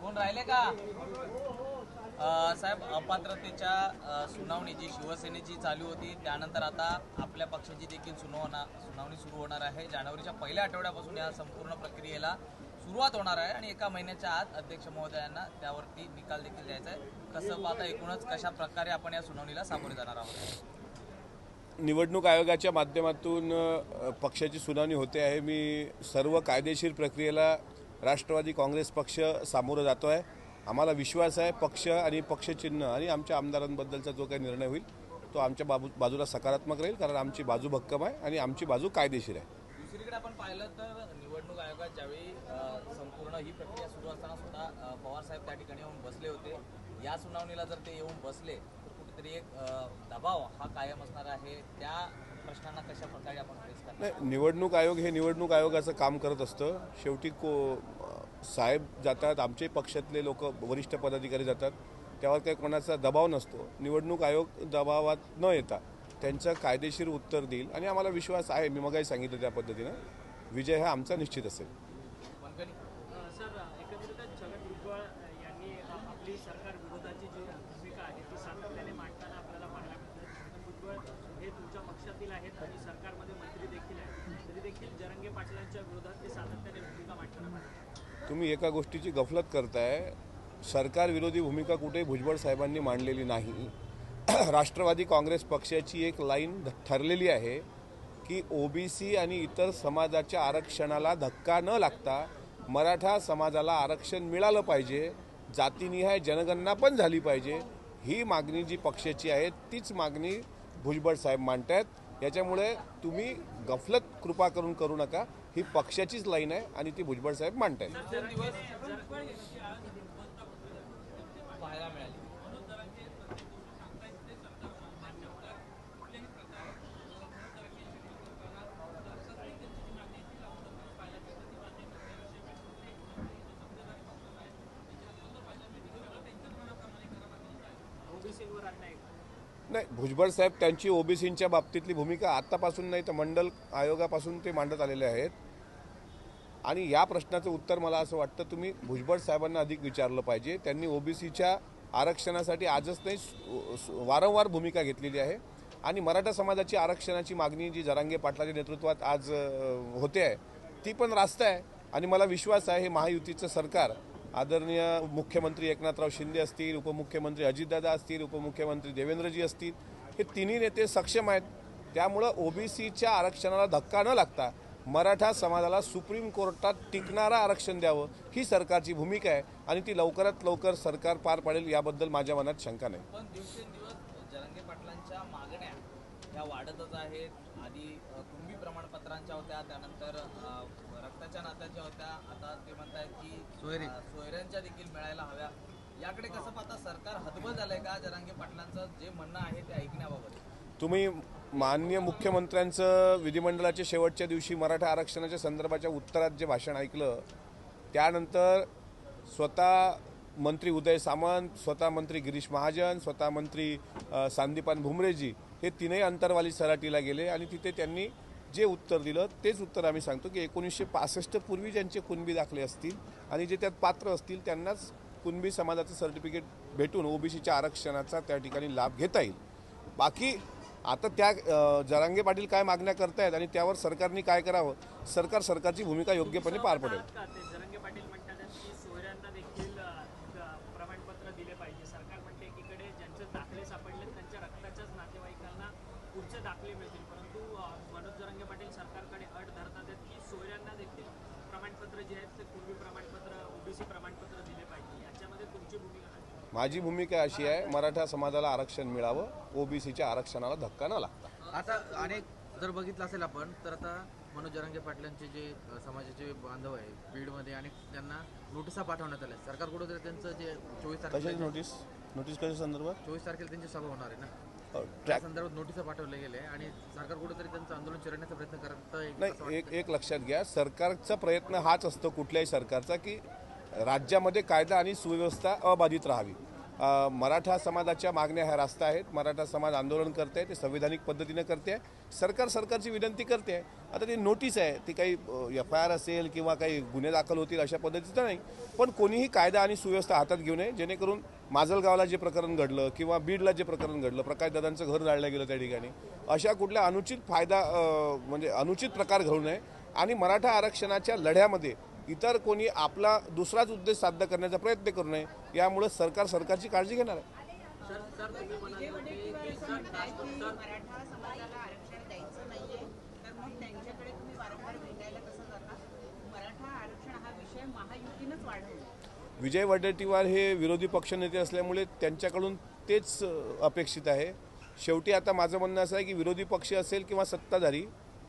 कोण राहिले का? साहेब अपात्रतेच्या सुनावणी जी शिवसेनेची चालू होती त्यानंतर आता आपल्या पक्षाची देखील सुनावणा सुनावणी सुरू होणार आहे. जानेवारीच्या पहिल्या आठवड्यापासून या संपूर्ण प्रक्रियेला सुरुवात होणार आहे आणि एका महिन्याच्या आत अध्यक्ष महोदयांना त्यावरती निकाल देखील द्यायचा आहे. कसं पाहता एकूणच कशा प्रकारे आपण या सुनावणीला सामोरे जाणार आहोत? निवडणूक आयोगाच्या माध्यमातून पक्षाची सुनावणी होते आहे. मी सर्व कायदेशीर प्रक्रियेला राष्ट्रवादी काँग्रेस पक्ष सामोरं जातो आहे आम्हाला विश्वास आहे पक्ष आणि पक्षचिन्ह आणि आमच्या आमदारांबद्दलचा जो काही निर्णय होईल तो आमच्या बाजू बाजूला सकारात्मक राहील कारण आमची बाजू भक्कम आहे आणि आमची बाजू कायदेशीर आहे. दुसरीकडे आपण पाहिलं तर निवडणूक आयोगात ज्यावेळी संपूर्ण ही प्रक्रिया सुरू असताना सुद्धा पवार साहेब त्या ठिकाणी येऊन बसले होते. या सुनावणीला जर ते येऊन बसले तर कुठेतरी एक दबाव हा कायम असणार आहे. त्या प्रश्नांना कशा प्रकारे आपण फेस नाही निवडणूक आयोग हे निवडणूक आयोगाचं काम करत असतं. शेवटी को साहेब जातात आमचे पक्षातले लोक वरिष्ठ पदाधिकारी जातात. त्यावर काही कोणाचा दबाव नसतो. निवडणूक आयोग दबावात न येता त्यांचं कायदेशीर उत्तर देईल. आणि आम्हाला विश्वास आहे मी मगाही सांगितलं त्या पद्धतीनं. विजय हा आमचा निश्चित असेल वनकरी सर एकंदरीतच छगन भुजबळ यांनी आ- आपली सरकार विरोधाची जी भूमिका आहे ती सातत्याने मांडताना आपल्याला पाहायला मिळतं छगन भुजबळ हे देखील आहेत आणि सरकारमध्ये मंत्री देखील आहेत. तरी देखील जरंगे पाटलांच्या विरोधात ते सातत्याने भूमिका मांडताना तुम्ही एका गोष्टीची गफलत करताय. सरकार विरोधी भूमिका कुठे भुजबळ साहेबांनी मांडलेली नाही. राष्ट्रवादी काँग्रेस पक्षाची एक लाईन ठरलेली आहे की ओबीसी आणि इतर समाजाच्या आरक्षणाला धक्का न लागता मराठा समाजाला आरक्षण मिळालं पाहिजे. जातीनिहाय जनगणना पण झाली पाहिजे. ही मागणी जी पक्षाची आहे तीच मागणी भुजबळ साहेब मांडत आहेत याच्यामुळे तुम्ही गफलत कृपा करून करू नका. ही पक्षाचीच लाईन आहे आणि ती भुजबळ साहेब मांडतायत. नाही भुजबळ साहेब त्यांची ओबीसींच्या बाबतीतली भूमिका आत्तापासून नाही तर मंडल आयोगापासून ते मांडत आलेले आहेत. आणि या प्रश्नाचं उत्तर मला असं वाटतं तुम्ही भुजबळ साहेबांना अधिक विचारलं पाहिजे. त्यांनी ओबीसीच्या आरक्षणासाठी आजच नाही सु- वारंवार भूमिका घेतलेली आहे. आणि मराठा समाजाची आरक्षणाची मागणी जी जरांगे पाटलाच्या नेतृत्वात आज होते आहे ती पण रास्त आहे. आणि मला विश्वास आहे हे महायुतीचं सरकार आदरणीय मुख्यमंत्री एकनाथराव शिंदे असतील उपमुख्यमंत्री अजितदादा असतील उपमुख्यमंत्री देवेंद्रजी असतील हे तिन्ही नेते सक्षम आहेत. त्यामुळं ओबीसीच्या आरक्षणाला धक्का न लागता मराठा समाजाला सुप्रीम कोर्टात टिकणारं आरक्षण द्यावं ही सरकारची भूमिका आहे आणि ती लवकरात लवकर सरकार पार पाडेल याबद्दल माझ्या मनात शंका नाही. पण दिवसेंदिवस जरंगे पाटलांच्या मागण्या ह्या वाढतच आहेत आधी अ, कुणबी प्रमाणपत्रांच्या होत्या त्यानंतर अ, रक्ताच्या नात्याच्या होत्या आता ते म्हणतायत की सोयऱ्यांच्या देखील मिळायला हव्या. याकडे कसं पाहता सरकार हतबल झालंय का? जरांगे पाटलांचं जे म्हणणं आहे ते ऐकण्याबाबत. तुम्ही माननीय मुख्यमंत्र्यांचं विधिमंडळाच्या शेवटच्या दिवशी मराठा आरक्षणाच्या संदर्भाच्या उत्तरात जे भाषण ऐकलं त्यानंतर स्वतः मंत्री उदय सामंत स्वतः मंत्री गिरीश महाजन स्वतः मंत्री सांदीपान भुमरेजी हे तीनही अंतरवाली सराटीला गेले आणि तिथे त्यांनी जे उत्तर दिलं तेच उत्तर आम्ही सांगतो की एकोणीसशे पासष्ट पूर्वी ज्यांचे कुणबी दाखले असतील आणि जे त्यात पात्र असतील त्यांनाच कुणबी समाजाचं सर्टिफिकेट भेटून ओबीसीच्या आरक्षणाचा त्या ठिकाणी लाभ घेता येईल. बाकी आता त्या जरांगे पाटील काय मागण्या करतायत आणि त्यावर सरकारने काय करावं सरकार सरकारची भूमिका योग्यपणे पार पडेल आहात का ते जरंगे पाटील म्हणतात की सोयऱ्यांना देखील अ, ग- प्रमाणपत्र दिले पाहिजे सरकार म्हणते एकीकडे ज्यांचे दाखले सापडले त्यांच्या रक्ताच्याच नातेवाईकांना दाखले मिळतील. परंतु मनोज जरंगे पाटील सरकारकडे अट धरतात आहेत की सोयऱ्यांना देखील प्रमाणपत्र जे आहेत ते पूर्वी प्रमाणपत्र ओबीसी प्रमाणपत्र दिले पाहिजे. याच्यामध्ये तुमची भूमिका? माझी भूमिका अशी आहे मराठा समाजाला आरक्षण मिळावं ओबीसीच्या आरक्षणाला धक्का न लागता. आता अनेक जर बघितलं असेल आपण तर आता मनोज जरांगे पाटलांचे जे समाजाचे बांधव आहे बीडमध्ये आणि त्यांना नोटिसा पाठवण्यात आल्या सरकार कुठेतरी त्यांचं जे चोवीस तारखेला नोटीस नोटीस कशा संदर्भात चोवीस तारखेला त्यांची सभा होणार आहे ना? ट्रॅक संदर्भात नोटिसा आणि सरकार कुठेतरी त्यांचं आंदोलन चिरडण्याचा प्रयत्न करत आहे असं नाही वाटतं. एक एक लक्षात घ्या सरकारचा प्रयत्न हाच असतो कुठल्याही सरकारचा की राज्यामध्ये कायदा आणि सुव्यवस्था अबाधित राहावी. मराठा समाजाच्या मागण्या ह्या रास्ता आहेत. मराठा समाज आंदोलन करते ते संविधानिक पद्धतीनं करते सरकार सरकारची विनंती करते आता ती नोटीस आहे ती काही एफ आय आर असेल किंवा काही गुन्हे दाखल होतील अशा पद्धतीचं नाही. पण कोणीही कायदा आणि सुव्यवस्था हातात घेऊ नये जेणेकरून माजलगावला जे प्रकरण घडलं किंवा बीडला जे प्रकरण घडलं प्रकाशदादांचं घर जाळलं गेलं त्या ठिकाणी अशा कुठल्या अनुचित फायदा म्हणजे अनुचित प्रकार घडू नये. आणि मराठा आरक्षणाच्या लढ्यामध्ये इतर कोणी आपला दुसराच उद्देश साध्य करण्याचा प्रयत्न करू नये यामुळे सरकार सरकारची काळजी घेणार आहे मराठा समाजाला आरक्षण द्यायचं नाहीये तर मग त्यांच्याकडे तुम्ही वारंवार भेटायला कसं जाता मराठा आरक्षण हा विषय महायुतीनंच वाढवला विजय वडेट्टीवार हे विरोधी पक्षनेते असल्यामुळे त्यांच्याकडून तेच अपेक्षित आहे. शेवटी आता माझं म्हणणं असं आहे की विरोधी पक्ष असेल किंवा सत्ताधारी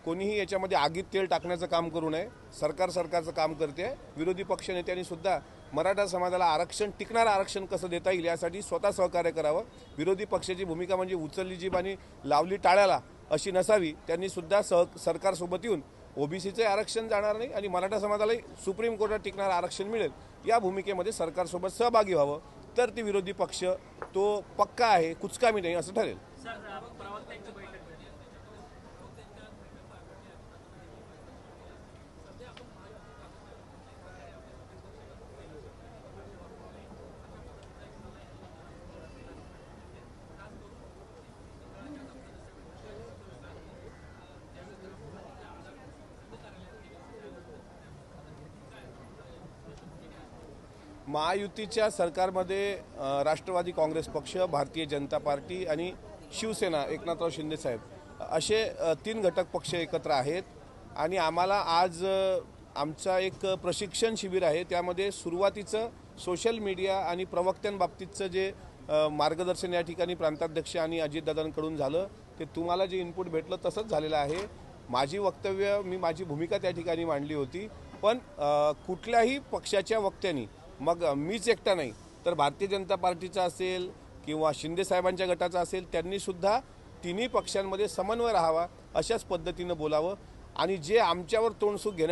कोणीही याच्यामध्ये आगीत तेल टाकण्याचं काम करू नये. सरकार सरकारचं काम करते. विरोधी पक्षनेत्यांनी सुद्धा मराठा समाजाला आरक्षण टिकणारं आरक्षण कसं देता येईल यासाठी स्वतः सहकार्य करावं. विरोधी पक्षाची भूमिका म्हणजे उचलली जीभ आणि लावली टाळ्याला अशी नसावी. त्यांनी सुद्धा सह सरकारसोबत येऊन ओबीसीचे आरक्षण जाणार नाही आणि मराठा समाजालाही सुप्रीम कोर्टात टिकणारं आरक्षण मिळेल. या भूमिकेमध्ये सरकारसोबत सहभागी व्हावं. तर ती विरोधी पक्ष तो पक्का आहे कुचकामी नाही असं ठरेल. महायुतीच्या सरकारमध्ये राष्ट्रवादी काँग्रेस पक्ष भारतीय जनता पार्टी आणि शिवसेना एकनाथराव शिंदे साहेब असे तीन घटक पक्ष एकत्र आहेत. आणि आम्हाला आज आमचा एक प्रशिक्षण शिबिर आहे. त्यामध्ये सुरुवातीचं सोशल मीडिया आणि प्रवक्त्यांबाबतीतचं जे मार्गदर्शन या ठिकाणी प्रांताध्यक्ष आणि अजितदादांकडून झालं ते तुम्हाला जे इनपुट भेटलं तसंच झालेलं आहे. माझी वक्तव्य मी माझी भूमिका त्या ठिकाणी मांडली होती. पण कुठल्याही पक्षाच्या वक्त्यांनी मग मीच एकटा नाही. तर भारतीय जनता पार्टीचा असेल किंवा शिंदे साहेबांच्या गटाचा असेल त्यांनी सुद्धा तिन्ही पक्षांमध्ये समन्वय राहावा अशाच पद्धतीनं बोलावं आणि जे आमच्यावर तोंडसूक घेण्याचा